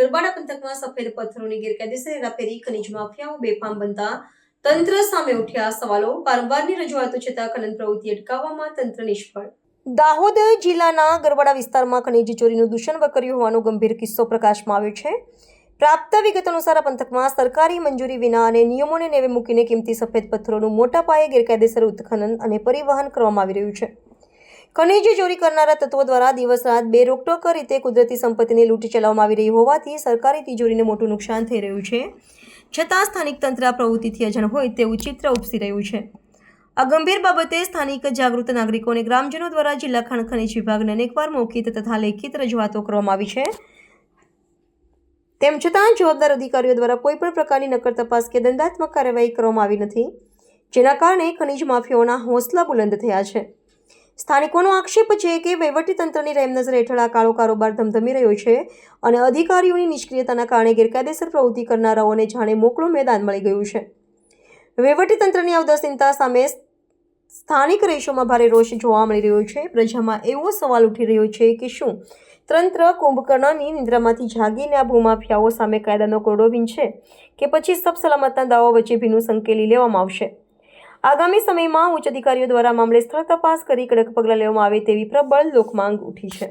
બરવાડા પંથકમાં સફેદ પથ્થરોની ગેરકાયદેસર હેરાફેરી ખનીજ માફિયાઓ બેફામ બનતા તંત્ર સામે ઉઠ્યા સવાલો. વારંવારની રજૂઆતો છતાં ખનન પ્રવૃત્તિ અટકાવવામાં તંત્ર નિષ્ફળ. દાહોદ જિલ્લાના ગરવાડા વિસ્તારમાં ખનીજ ચોરીનું દૂષણ વકર્યું હોવાનો ગંભીર કિસ્સો પ્રકાશમાં આવ્યો છે. પ્રાપ્ત વિગત અનુસાર પંથકમાં સરકારી મંજૂરી વિના અને નિયમોને નેવે મૂકીને કિંમતી સફેદ પથ્થરોનું મોટા પાયે ગેરકાયદેસર ઉત્ખનન અને પરિવહન કરવામાં આવી રહ્યું છે. ખનીજ ચોરી કરનારા તત્વો દ્વારા દિવસ રાત બે રોકટોક રીતે કુદરતી સંપત્તિને લૂંટી ચલાવવામાં આવી રહી હોવાથી સરકારી તિજોરીને મોટું નુકસાન થઈ રહ્યું છે. છતાં સ્થાનિક તંત્ર આ પ્રવૃત્તિથી અજાણ હોય તેવું ચિત્ર ઉપસી રહ્યું છે. આ ગંભીર બાબતે સ્થાનિક જાગૃત નાગરિકો અને ગ્રામજનો દ્વારા જિલ્લા ખાણ ખનીજ વિભાગને અનેકવાર મૌખિક તથા લેખિત રજૂઆતો કરવામાં આવી છે. તેમ છતાં જવાબદાર અધિકારીઓ દ્વારા કોઈપણ પ્રકારની નકર તપાસ કે દંડાત્મક કાર્યવાહી કરવામાં આવી નથી, જેના કારણે ખનીજ માફિયાઓના હોંસલા બુલંદ થયા છે. સ્થાનિકોનો આક્ષેપ છે કે વહીવટીતંત્રની રહેમનજર હેઠળ આ કાળો કારોબાર ધમધમી રહ્યો છે અને અધિકારીઓની નિષ્ક્રિયતાના કારણે ગેરકાયદેસર પ્રવૃત્તિ કરનારાઓને જાણે મોકળું મેદાન મળી ગયું છે. વહીવટીતંત્રની આ ઉદાસીનતા સામે સ્થાનિક રહીશોમાં ભારે રોષ જોવા મળી રહ્યો છે. પ્રજામાં એવો સવાલ ઉઠી રહ્યો છે કે શું તંત્ર કુંભકર્ણની નિંદ્રામાંથી જાગીને આ ભૂમાફિયાઓ સામે કાયદાનો કોડો છે કે પછી સબ સલામતના દાવો વચ્ચે ભીનું સંકેલી લેવામાં આવશે? આગામી સમયમાં ઉચ્ચ અધિકારીઓ દ્વારા મામલે સ્થળ તપાસ કરી કડક પગલાં લેવામાં આવે તેવી પ્રબળ લોકમાંગ ઉઠી છે.